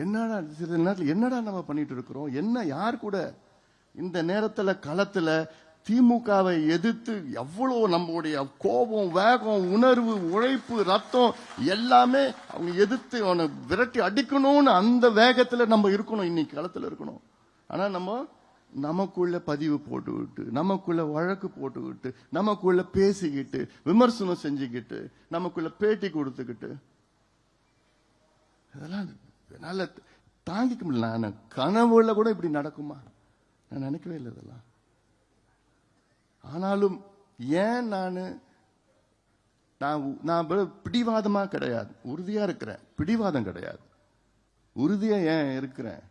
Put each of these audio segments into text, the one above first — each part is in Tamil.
என்னடா சில நேரத்தில் என்னடா நம்ம பண்ணிட்டு இருக்கிறோம்? என்ன யார் கூட இந்த நேரத்தில் களத்தில் திமுகவை எதிர்த்து எவ்வளோ நம்மளுடைய கோபம் வேகம் உணர்வு உழைப்பு ரத்தம் எல்லாமே அவங்க எதிர்த்து அவனை விரட்டி அடிக்கணும்னு அந்த வேகத்தில் நம்ம இருக்கணும் இன்னைக்கு களத்தில் இருக்கணும். ஆனால் நம்ம நமக்குள்ள பதிவு போட்டுக்கிட்டு நமக்குள்ள வழக்கு போட்டுக்கிட்டு நமக்குள்ள பேசிக்கிட்டு விமர்சனம் செஞ்சுக்கிட்டு நமக்குள்ள பேட்டி கொடுத்துக்கிட்டு இதெல்லாம் என்னால் தாங்கிக்க முடியல. நான் கனவுல கூட இப்படி நடக்குமா? நான் நினைக்கவே இல்லை இதெல்லாம். ஆனாலும் ஏன் நான் நான் நான் பிடிவாதமாக பிடிவாதமா கிடையாது. உறுதியா இருக்கிறேன். பிடிவாதம் கிடையாது. உறுதியா ஏன் இருக்கிறேன்?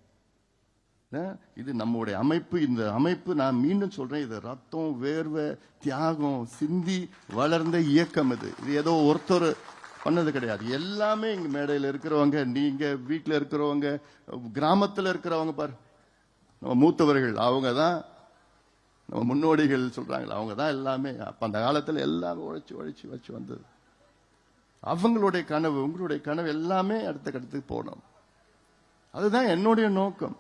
இது நம்முடைய அமைப்பு. இந்த அமைப்பு நான் மீண்டும் சொல்றேன். இது ரத்தம் வேர்வை தியாகம் சிந்தி வளர்ந்த இயக்கம் இது. இது ஏதோ ஒருத்தர் பண்ணது கிடையாது. எல்லாமே இங்க மேடையில் இருக்கிறவங்க நீங்க வீட்டில் இருக்கிறவங்க கிராமத்தில் இருக்கிறவங்க பாரு. நம்ம மூத்தவர்கள் அவங்க தான் நம்ம முன்னோடிகள் சொல்றாங்களே அவங்க தான் எல்லாமே. அப்ப அந்த காலத்தில் எல்லாமே உழைச்சி உழைச்சி வச்சு வந்தது. அவங்களுடைய கனவு உங்களுடைய கனவு எல்லாமே அடுத்த கட்டத்துக்கு போகணும். அதுதான் என்னுடைய நோக்கம்.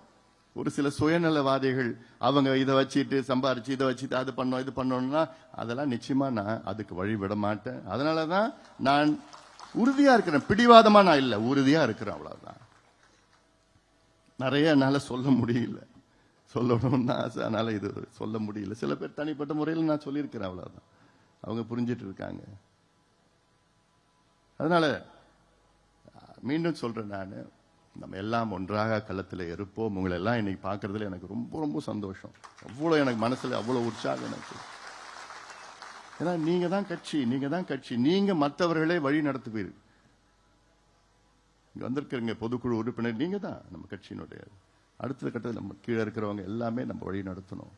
ஒரு சில சுயநலவாதிகள் அவங்க இதை வச்சுட்டு சம்பாரிச்சு இதை வச்சுட்டு அது பண்ணோம் இது பண்ணோம்னா அதெல்லாம் நிச்சயமா நான் அதுக்கு வழி விட மாட்டேன். அதனால தான் நான் உறுதியா இருக்கிறேன். பிடிவாதமா நான் இல்லை. உறுதியா இருக்கிறேன் அவ்வளவுதான். நிறைய என்னால சொல்ல முடியல. சொல்லணும்னு ஆசை. அதனால இது சொல்ல முடியல. சில பேர் தனிப்பட்ட முறையில் நான் சொல்லியிருக்கிறேன் அவ்வளவுதான். அவங்க புரிஞ்சிட்டு இருக்காங்க. அதனால மீண்டும் சொல்றேன் நான். நம்ம எல்லாம் ஒன்றாக களத்தில் இருப்போம். உங்களை எல்லாம் இன்னைக்கு பார்க்கறதுல எனக்கு ரொம்ப ரொம்ப சந்தோஷம். அவ்வளோ எனக்கு மனசில் அவ்வளோ உற்சாகம் எனக்கு. ஏன்னா நீங்க தான் கட்சி நீங்க தான் கட்சி. நீங்க மற்றவர்களே வழி நடத்துவீர்கள். இங்க வந்திருக்கிறீங்க பொதுக்குழு உறுப்பினர் நீங்க தான் நம்ம கட்சியினுடைய. அடுத்த கட்டத்தில் நம்ம கீழே இருக்கிறவங்க எல்லாமே நம்ம வழி நடத்தணும்.